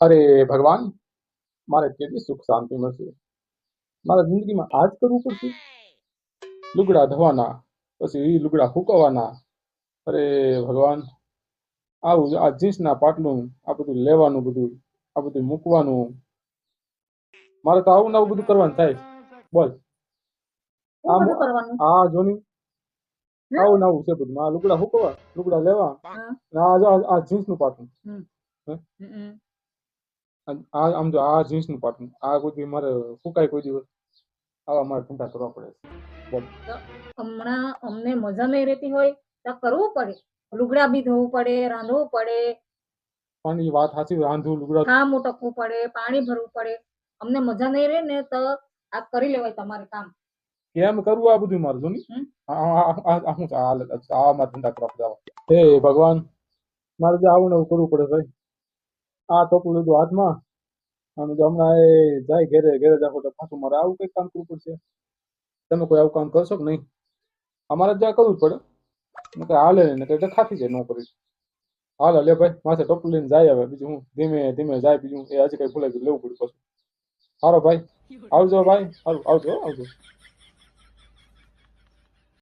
અરે ભગવાન મારે કેટલી સુખ શાંતિ મળશે. મારા જિંદગીમાં આ જ કરવું પડશે. લુગડા ધોવાના પછી એ લુગડા ફૂંકવાના અરે ભગવાન આવું આ જીન્સના પાટલું આ બધું લેવાનું બધું આ બધું મૂકવાનું. મારે તો આવું ને આવું બધું કરવાનું થાય. બોલ. હા જોની આવું આવું છે બધું. આ લુગડા ફૂંકવા લુગડા લેવા. આ જીન્સનું પાટલું. હમ. આ આમ જો આ જીન્સનું પાટલું આ કોઈ દી મારે ફૂકાય કોઈ દિવસ આવા મારે ધંધા કરવા પડે હમણાં અમને મજા નહીં રહેતી હોય તો કરવું પડે. લુગડા બી ધોવું પડે રાંધવું પડે. પણ એ વાત સાચી રાંધવું લુગડા કામ ઉટકવું પડે પાણી ભરવું પડે. અમને મજા નહીં રહે ને તો આ કરી લેવાય તમારે કામ. કેમ કરવું આ બધું મારું જોની? આ હું આ- ધંધા કરવા પડે હે ભગવાન મારે જે આવું નવું કરવું પડે ભાઈ. આ ટોપલું લીધું હાથમાં. અને જો હમણાં એ જાય ઘેરે ઘેરે જાખો તો પાછું મારે આવું કઈ કામ કરવું પડશે. તમે કોઈ આવું કામ કરશો કે નહીં? અમારે જ્યાં કરવું જ પડે. નકર હાલે નહીં નકર ખાતી જાય નોકરી. હાલ, લે ભાઈ, માથે ટોપલું લઈને જાય હવે. બીજું હું ધીમે ધીમે જાય, બીજું એ હજી કઈ ભૂલાઈ ગયું, લેવું પડ્યું પાછું. સારો ભાઈ, આવજો ભાઈ સારું આવજો આવજો.